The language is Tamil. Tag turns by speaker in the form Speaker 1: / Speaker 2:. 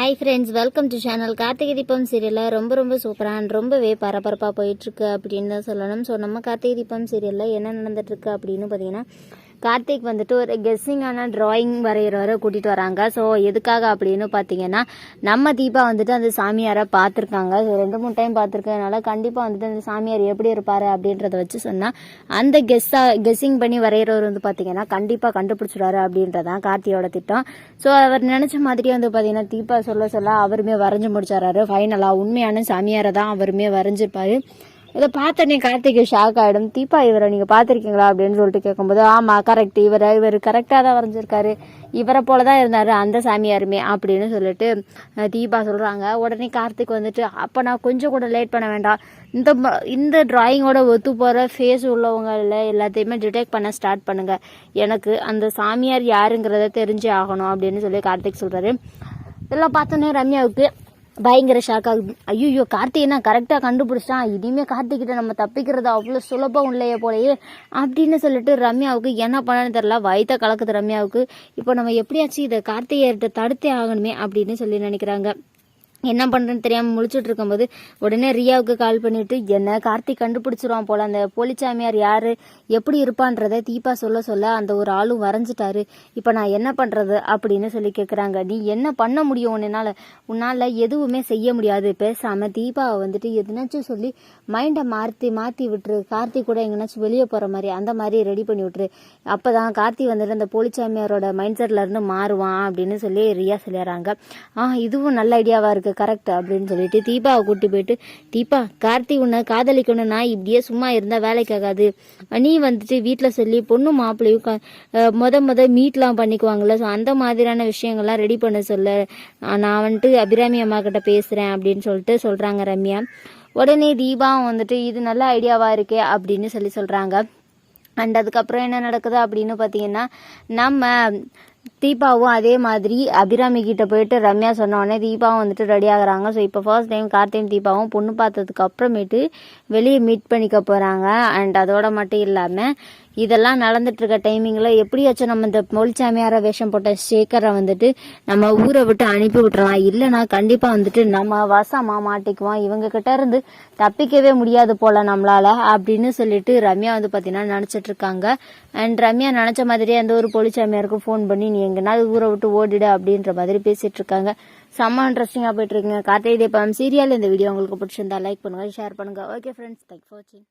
Speaker 1: Hi friends welcome to channel Karthigai Deepam சீரியலில் ரொம்ப ரொம்ப சூப்பராக ரொம்பவே பரபரப்பாக போயிட்டுருக்கு அப்படின்னு தான் சொல்லணும் ஸோ நம்ம கார்த்திகை தீபம் சீரியலில் என்ன நடந்துட்டுருக்கு அப்படின்னு பார்த்தீங்கன்னா கார்த்திக் வந்துட்டு ஒரு கெஸ்ஸிங்கான டிராயிங் வரைகிறவரை கூட்டிகிட்டு வராங்க. ஸோ எதுக்காக அப்படின்னு பார்த்தீங்கன்னா நம்ம தீபா வந்துட்டு அந்த சாமியாரை பார்த்துருக்காங்க. ஸோ ரெண்டு மூணு டைம் பார்த்துருக்கனால கண்டிப்பாக வந்துட்டு அந்த சாமியார் எப்படி இருப்பார் அப்படின்றத வச்சு சொன்னால் அந்த கெஸ்ஸா கெஸ்ஸிங் பண்ணி வரைகிறவர் வந்து பார்த்தீங்கன்னா கண்டிப்பாக கண்டுபிடிச்சிடுவாரு அப்படின்றதான் கார்த்தியோட திட்டம். ஸோ அவர் நினச்ச மாதிரியே வந்து பார்த்தீங்கன்னா தீபா சொல்ல சொல்ல அவருமே வரைஞ்சு முடிச்சாராரு ஃபைனலாக உண்மையான சாமியாரை தான் அவருமே வரைஞ்சிருப்பாரு. இதை பார்த்தோன்னே கார்த்திகை ஷாக் ஆகிடும் தீபா இவரை நீங்கள் பார்த்துருக்கீங்களா அப்படின்னு சொல்லிட்டு கேட்கும்போது ஆமாம் கரெக்ட் இவரை இவர் கரெக்டாக தான் வரைஞ்சிருக்காரு. இவரை போல தான் இருந்தார் அந்த சாமியாருமே அப்படின்னு சொல்லிட்டு தீபா சொல்கிறாங்க உடனே கார்த்திக் வந்துட்டு அப்போ நான் கொஞ்சம் கூட லேட் பண்ண வேண்டாம். இந்த ம- இந்த டிராயிங்கோட ஒத்து போகிற ஃபேஸ் உள்ளவங்கள எல்லாத்தையுமே டிடெக்ட் பண்ண ஸ்டார்ட் பண்ணுங்கள் எனக்கு அந்த சாமியார் யாருங்கிறத தெரிஞ்சே ஆகணும் அப்படின்னு சொல்லி கார்த்திக் சொல்கிறாரு இதெல்லாம் பார்த்தோன்னே ரம்யாவுக்கு பயங்கர ஷாக் ஆகுது. ஐயோ கார்த்திகை கரெக்டாக கண்டுபிடிச்சிட்டான். இனிமேல் கார்த்திகிட்ட நம்ம தப்பிக்கிறது அவ்வளோ சுலபம் இல்லையே போலயே அப்படின்னு சொல்லிட்டு ரம்யாவுக்கு என்ன பண்ணான்னு தெரில வயத்த கலக்குது ரம்யாவுக்கு. இப்போ நம்ம எப்படியாச்சும் இதை கார்த்திகையர்கிட்ட தடுத்தே ஆகணுமே அப்படின்னு சொல்லி நினைக்கிறாங்க. என்ன பண்ணுறேன்னு தெரியாமல் முழிச்சுட்டு இருக்கும்போது உடனே ரியாவுக்கு கால் பண்ணிட்டு என்ன கார்த்திக் கண்டுபிடிச்சிருவான் போல அந்த போலிச்சாமியார் யாரு? எப்படி இருப்பான்றதை தீபா சொல்ல சொல்ல அந்த ஒரு ஆளும் வரைஞ்சிட்டாரு. இப்போ நான் என்ன பண்ணுறது அப்படின்னு சொல்லி கேட்குறாங்க நீ என்ன பண்ண முடியும் உன்னால்? உன்னால் எதுவுமே செய்ய முடியாது. பேசாமல் தீபாவை வந்துட்டு எதுனாச்சும் சொல்லி மைண்டை மாற்றி மாற்றி விட்டுரு. கார்த்திக் கூட எங்கேனாச்சும் வெளியே போகிற மாதிரி அந்த மாதிரி ரெடி பண்ணி விட்டுரு. அப்போ தான் கார்த்தி வந்துட்டு அந்த போலிச்சாமியாரோட மைண்ட் செட்ல இருந்து மாறுவான் அப்படின்னு சொல்லி ரியா சொல்லிடுறாங்க. ஆ இதுவும் நல்ல ஐடியாவாக இருக்குது கரெக்ட் அப்படின்னு சொல்லிட்டு தீபாவை கூட்டி போயிட்டு தீபா கார்த்தி உன்னை நான் இப்படியே சும்மா இருந்தால் வேலைக்காகாது நீ வந்துட்டு வீட்டில் சொல்லி பொண்ணு மாப்பிள்ளையும் மொத மொத மீட்லாம் பண்ணிக்குவாங்கல்ல. ஸோ அந்த மாதிரியான விஷயங்கள்லாம் ரெடி பண்ண சொல்ல. நான் வந்துட்டு அபிராமி அம்மா கிட்ட பேசுகிறேன் அப்படின்னு சொல்லிட்டு சொல்கிறாங்க ரம்யா. உடனே தீபாவும் வந்துட்டு இது நல்ல ஐடியாவாக இருக்கே அப்படின்னு சொல்லி சொல்கிறாங்க அண்ட் அதுக்கப்புறம் என்ன நடக்குது அப்படின்னு பார்த்தீங்கன்னா நம்ம தீபாவும் அதே மாதிரி அபிராமி கிட்ட போயிட்டு ரம்யா சொன்ன உடனே தீபாவும் வந்துட்டு ரெடி ஆகுறாங்க. ஸோ இப்போ ஃபர்ஸ்ட் டைம் கார்த்தியும் தீபாவும் பொண்ணு பார்த்ததுக்கு அப்புறமேட்டு வெளியே மீட் பண்ணிக்க போகிறாங்க அண்ட் அதோட மட்டும் இல்லாமல் இதெல்லாம் நடந்துட்டுருக்க டைமிங்கில் எப்படியாச்சும் நம்ம இந்த மொழிச்சாமியாரை வேஷம் போட்ட சேகரை வந்துட்டு நம்ம ஊரை விட்டு அனுப்பி விட்டுறலாம். இல்லைன்னா கண்டிப்பாக வந்துட்டு நம்ம வசமா மாட்டிக்குவோம் இவங்க கிட்ட இருந்து தப்பிக்கவே முடியாது போல நம்மளால் அப்படின்னு சொல்லிட்டு ரம்யா வந்து பார்த்தீங்கன்னா நினச்சிட்ருக்காங்க அண்ட் ரம்யா நினச்ச மாதிரியே அந்த ஒரு பொலிச்சாமியாருக்கும் ஃபோன் பண்ணி நீ எங்கனாலும் ஊரை விட்டு ஓடிடு அப்படின்ற மாதிரி பேசிகிட்டு இருக்காங்க. செம்ம இன்ட்ரெஸ்டிங்காக போயிட்டுருக்குங்க கார்த்திகை தீபம் சீரியல் இந்த வீடியோ உங்களுக்கு பிடிச்சிருந்தா லைக் பண்ணுங்கள் ஷேர் பண்ணுங்க. ஓகே ஃப்ரெண்ட்ஸ் தேங்க்ஸ் ஃபார் வாட்சிங்